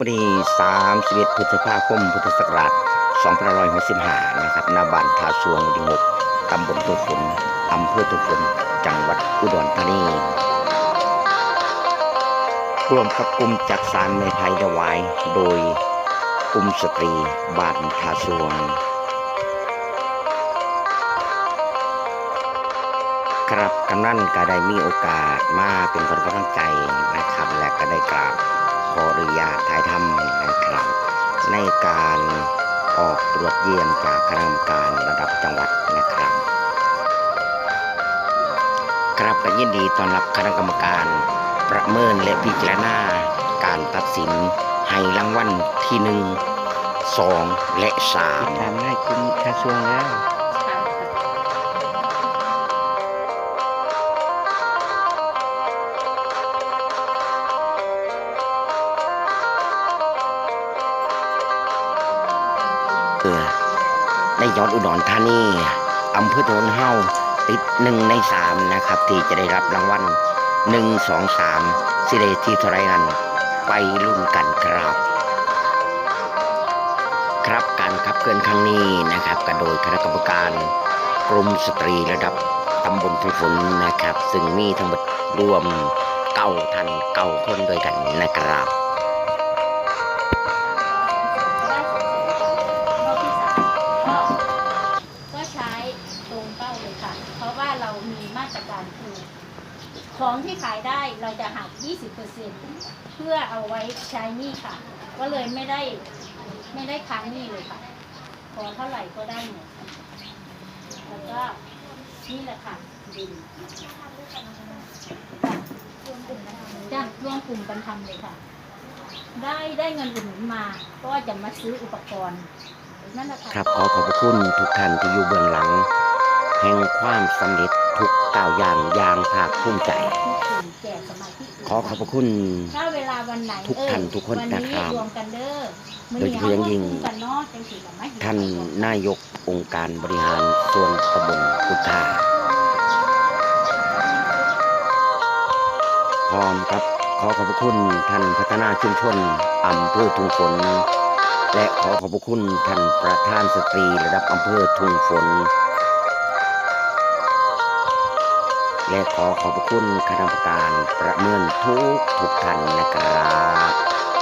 วันที่31พฤษภาคม พุทธศักราช2565นะครับหน้าบ้านทาสวงดิงกตำบลตุฝนอำเภอตุฝนจังหวัดอุดรธานีร่วมกับกลุ่มจักสารในภัยดวาย โดยกลุ่มสตรีบ้านทาสวงครับกำนันก็ได้มีโอกาสมาเป็นคนกำลังใจนะครับ และก็ได้กราบขออนุญาต ในการออกตรวจเยี่ยมจากคณะกรรมการระดับจังหวัดนะครับ ครับก็ยินดีต้อนรับคณะกรรมการประเมินและพิจารณาการตัดสินให้รางวัลที่หนึ่งสองและสามตามได้คุณกระทรวงแล้ว เออในยอดอุดรธานีอำเภอโทนเฮาติดหนึ่งในสามนะครับ ที่จะได้รับรางวัลหนึ่งสองสามสิเดที่ท่าไรนั้นไปรุ่นกันครับ ครับการขับเคลื่อนครั้งนี้นะครับก็โดยคณะกรรมการกรมสตรีระดับตำบลทุฝนนะครับ ซึ่งมีทั้งหมดรวมเก้าท่านเก้าคนด้วยกันนะครับ มีมาตรการคือ ของที่ขายได้เราจะหัก 20%เพื่อเอาไว้ใช้หนี้ค่ะ ก็เลยไม่ได้ไม่ได้ค้างหนี้เลยค่ะ ขอเท่าไหร่ก็ได้หมดแล้วก็นี่แหละค่ะดินจ้ะร่วมกลุ่มกันทำเลยค่ะ ได้ได้เงินอุดหนุนมา ก็จะมาซื้ออุปกรณ์นั่นแหละค่ะ ครับขอขอบพระคุณทุกท่านที่อยู่เบื้องหลัง แห่งความสำเร็จ ทุกก้าวอย่างอย่างภาคภูมิใจทุกคนแจกสมาธิขอขอบพระคุณ ถ้าเวลาวันไหนทุกท่านทุกคนวันะครับรวมกันเด้อโดยเฉพาะอย่างยิ่งมื้อนี้เฮาร่วมกันเนาะจังสิกับมาเห็ท่านนายกองค์การบริหารส่วนตำบลพุทธาพร้อมครับขอขอบพระคุณท่านพัฒนาชุมชนอำเภอทุงฝน และขอขอบพระคุณท่านประธานสตรีระดับอำเภอทุงฝน และขอขอบคุณคณะกรรมการประเมินทุกทุกท่านนะครับ